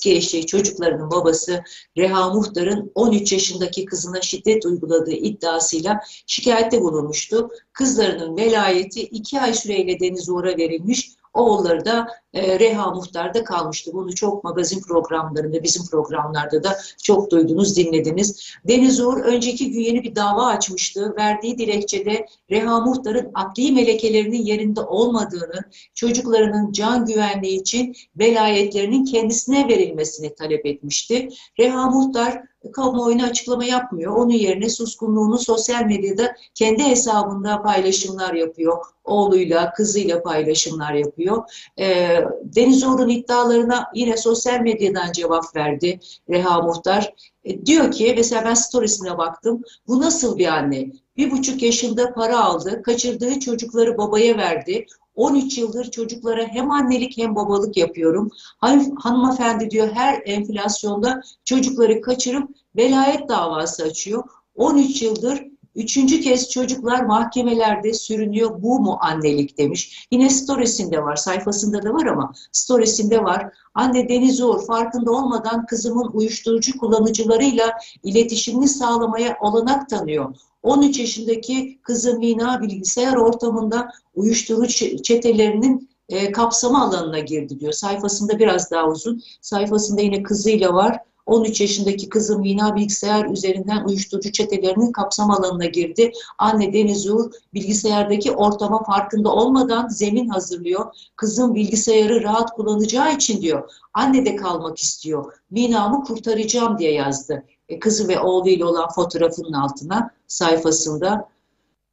eski eşi, çocuklarının babası Reha Muhtar'ın 13 yaşındaki kızına şiddet uyguladığı iddiasıyla şikayette bulunmuştu. Kızlarının velayeti 2 ay süreyle Deniz Uğur'a verilmiş. Oğulları da e, Reha Muhtar'da kalmıştı. Bunu çok magazin programlarında, bizim programlarda da çok duydunuz, dinlediniz. Deniz Uğur önceki gün yeni bir dava açmıştı. Verdiği dilekçede Reha Muhtar'ın akli melekelerinin yerinde olmadığını, çocuklarının can güvenliği için velayetlerinin kendisine verilmesini talep etmişti. Reha Muhtar kamuoyuna açıklama yapmıyor. Onun yerine suskunluğunu sosyal medyada kendi hesabında paylaşımlar yapıyor. Oğluyla, kızıyla paylaşımlar yapıyor. Ee, Deniz Uğur'un iddialarına yine sosyal medyadan cevap verdi Reha Muhtar. E, diyor ki mesela ben storiesine baktım. Bu nasıl bir anne? Bir buçuk yaşında para aldı. Kaçırdığı çocukları babaya verdi. 13 yıldır çocuklara hem annelik hem babalık yapıyorum. Han hanımefendi diyor her enflasyonda çocukları kaçırıp velayet davası açıyor. 13 yıldır Üçüncü kez çocuklar mahkemelerde sürünüyor. Bu mu annelik demiş. Yine storiesinde var. Sayfasında da var ama storiesinde var. Anne Deniz Uğur farkında olmadan kızımın uyuşturucu kullanıcılarıyla iletişimini sağlamaya olanak tanıyor. 13 yaşındaki kızı Mina bilgisayar ortamında uyuşturucu çetelerinin e, kapsama alanına girdi diyor. Sayfasında biraz daha uzun. Sayfasında yine kızıyla var. 13 yaşındaki kızım Mina bilgisayar üzerinden uyuşturucu çetelerinin kapsam alanına girdi. Anne Deniz Uğur bilgisayardaki ortama farkında olmadan zemin hazırlıyor. Kızım bilgisayarı rahat kullanacağı için diyor. Anne de kalmak istiyor. Mina'mı kurtaracağım diye yazdı. E, kızı ve oğluyla olan fotoğrafının altına sayfasında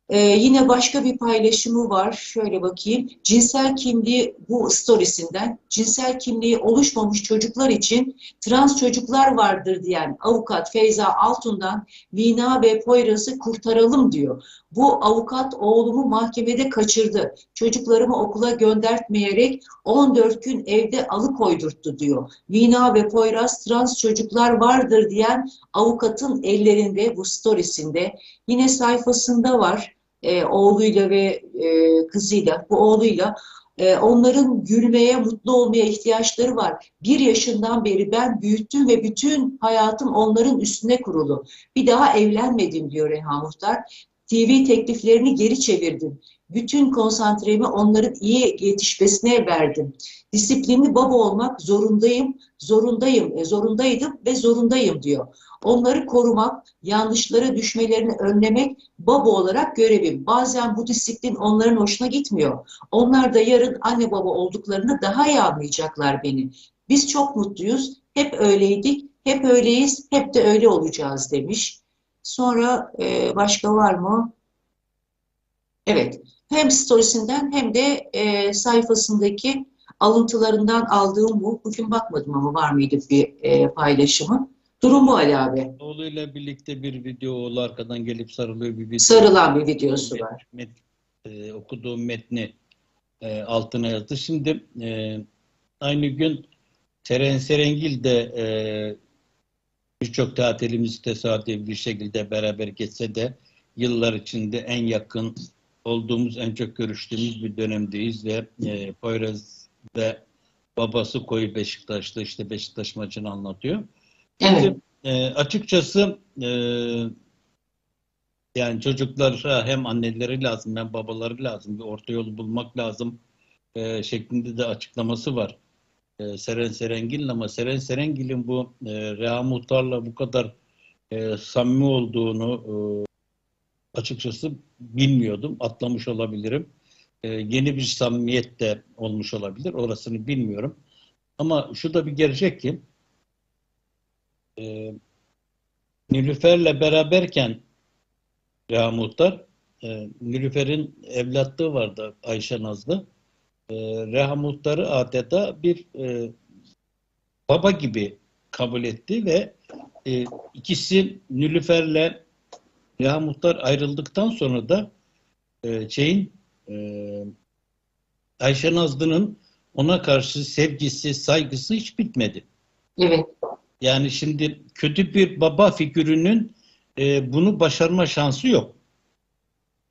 ee, yine başka bir paylaşımı var. Şöyle bakayım. Cinsel kimliği bu storiesinden cinsel kimliği oluşmamış çocuklar için trans çocuklar vardır diyen avukat Feyza Altun'dan Mina ve Poyraz'ı kurtaralım diyor. Bu avukat oğlumu mahkemede kaçırdı. Çocuklarımı okula göndertmeyerek 14 gün evde alıkoydurttu diyor. Mina ve Poyraz trans çocuklar vardır diyen avukatın ellerinde bu storiesinde yine sayfasında var e, oğluyla ve e, kızıyla, bu oğluyla e, onların gülmeye, mutlu olmaya ihtiyaçları var. Bir yaşından beri ben büyüttüm ve bütün hayatım onların üstüne kurulu. Bir daha evlenmedim diyor Reha Muhtar. TV tekliflerini geri çevirdim. Bütün konsantremi onların iyi yetişmesine verdim. Disiplinli baba olmak zorundayım, zorundayım, e, zorundaydım ve zorundayım diyor. Onları korumak, yanlışlara düşmelerini önlemek baba olarak görevim. Bazen bu disiplin onların hoşuna gitmiyor. Onlar da yarın anne baba olduklarını daha iyi anlayacaklar beni. Biz çok mutluyuz, hep öyleydik, hep öyleyiz, hep de öyle olacağız demiş. Sonra e, başka var mı? Evet, hem storiesinden hem de e, sayfasındaki alıntılarından aldığım bu. Bugün bakmadım ama var mıydı bir e, paylaşımı. Durum bu Ali abi. Oğluyla birlikte bir video oğlu arkadan gelip sarılıyor bir video. Sarılan bir videosu met, var. Met, e, okuduğum metni e, altına yazdı. Şimdi e, aynı gün Seren Serengil de e, birçok tatilimiz tesadüf bir şekilde beraber geçse de yıllar içinde en yakın olduğumuz, en çok görüştüğümüz bir dönemdeyiz ve e, Poyraz ve babası Koyu Beşiktaş'ta işte Beşiktaş maçını anlatıyor. Evet. e, açıkçası e, yani çocuklara hem anneleri lazım hem babaları lazım. Bir orta yolu bulmak lazım e, şeklinde de açıklaması var. E, Seren Serengil'in ama Seren Serengil'in bu e, Reha Muhtar'la bu kadar e, samimi olduğunu e, açıkçası bilmiyordum. Atlamış olabilirim. E, yeni bir samimiyet de olmuş olabilir. Orasını bilmiyorum. Ama şu da bir gerçek ki e, Nilüfer'le beraberken Reha Muhtar e, Nilüfer'in evlatlığı vardı Ayşe Nazlı. E, Reha Muhtar'ı adeta bir e, baba gibi kabul etti ve e, ikisi Nilüfer'le Reha Muhtar ayrıldıktan sonra da e, şeyin e, Ayşe Nazlı'nın ona karşı sevgisi, saygısı hiç bitmedi. Evet. Yani şimdi kötü bir baba figürünün e, bunu başarma şansı yok.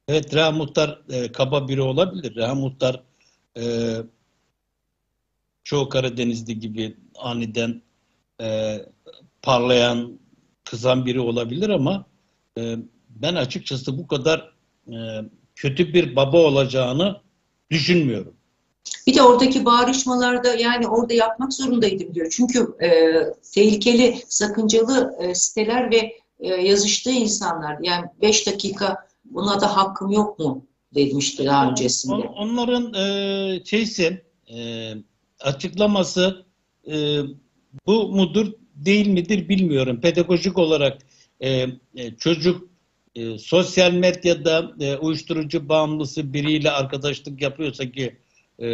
Evet Reha Muhtar e, kaba biri olabilir. Reha Muhtar e, çoğu Karadenizli gibi aniden e, parlayan, kızan biri olabilir ama e, ben açıkçası bu kadar e, kötü bir baba olacağını düşünmüyorum. Bir de oradaki bağrışmalarda yani orada yapmak zorundaydım diyor. Çünkü e, tehlikeli, sakıncalı e, siteler ve e, yazıştığı insanlar. Yani 5 dakika buna da hakkım yok mu demişti daha öncesinde. On- Onların e, şeysi, e, açıklaması e, bu mudur değil midir bilmiyorum. Pedagojik olarak e, e, çocuk e, sosyal medyada e, uyuşturucu bağımlısı biriyle arkadaşlık yapıyorsa ki e,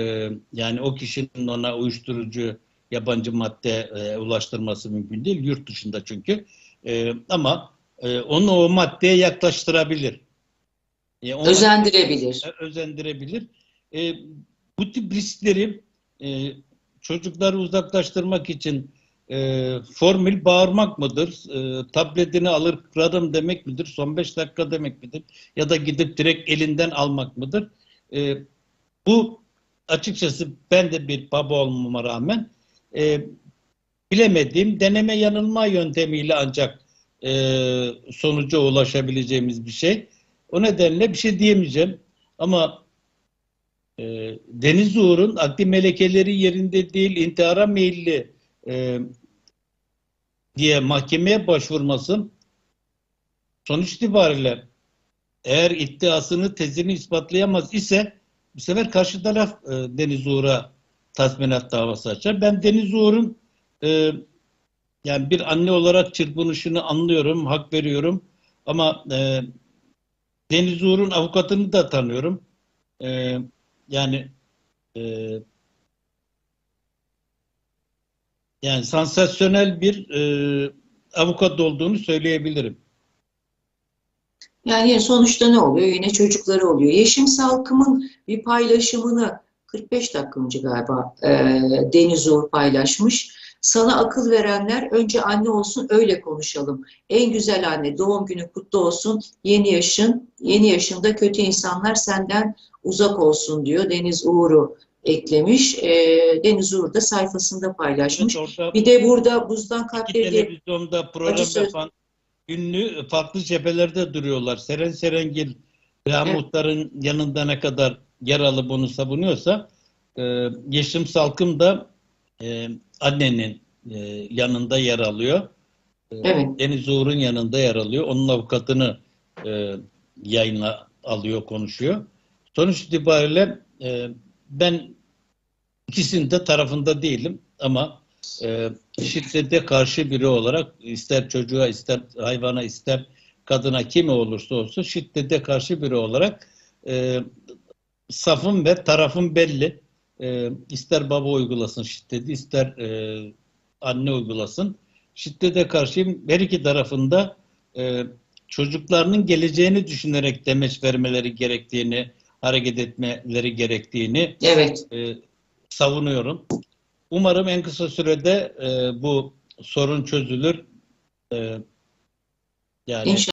yani o kişinin ona uyuşturucu yabancı madde e, ulaştırması mümkün değil. Yurt dışında çünkü. E, ama e, onu o maddeye yaklaştırabilir. E, ona- Özendirebilir. özendirebilir. E, bu tip riskleri e, çocukları uzaklaştırmak için e, formül bağırmak mıdır? E, tabletini alır kırarım demek midir? Son 5 dakika demek midir? Ya da gidip direkt elinden almak mıdır? E, bu açıkçası ben de bir baba olmama rağmen e, bilemediğim deneme yanılma yöntemiyle ancak e, sonuca ulaşabileceğimiz bir şey. O nedenle bir şey diyemeyeceğim. Ama e, Deniz Uğur'un akli melekeleri yerinde değil, intihara meyilli e, diye mahkemeye başvurması sonuç itibariyle eğer iddiasını, tezini ispatlayamaz ise bu sefer karşı taraf e, Deniz Uğur'a tazminat davası açar. Ben Deniz Uğur'un e, yani bir anne olarak çırpınışını anlıyorum, hak veriyorum. Ama e, Deniz Uğur'un avukatını da tanıyorum. Ee, yani e, yani sansasyonel bir e, avukat olduğunu söyleyebilirim. Yani sonuçta ne oluyor? Yine çocukları oluyor. Yeşim Salkım'ın bir paylaşımını 45 dakika önce galiba e, Deniz Uğur paylaşmış. Sana akıl verenler önce anne olsun öyle konuşalım. En güzel anne doğum günü kutlu olsun. Yeni yaşın, yeni yaşında kötü insanlar senden uzak olsun diyor. Deniz Uğur'u eklemiş. E, Deniz Uğur da sayfasında paylaşmış. Evet, orada Bir de burada Buzdan Kalpleri televizyonda program Acı söz- yapan ünlü farklı cephelerde duruyorlar. Seren Serengil Reha Evet. Yanında ne kadar yer alıp onu savunuyorsa e, Yeşim Salkım da e, annenin e, yanında yer alıyor. E, Evet. Deniz Uğur'un yanında yer alıyor. Onun avukatını e, yayına alıyor, konuşuyor. Sonuç itibariyle e, ben ikisinin de tarafında değilim ama e, şiddete karşı biri olarak ister çocuğa, ister hayvana, ister kadına kimi olursa olsun şiddete karşı biri olarak e, safım ve tarafım belli. E, ister baba uygulasın şiddeti, ister e, anne uygulasın. Şiddete karşıyım. Her iki tarafında e, çocuklarının geleceğini düşünerek demeç vermeleri gerektiğini, hareket etmeleri gerektiğini evet. e, savunuyorum. Umarım en kısa sürede e, bu sorun çözülür. E, yani İnşallah.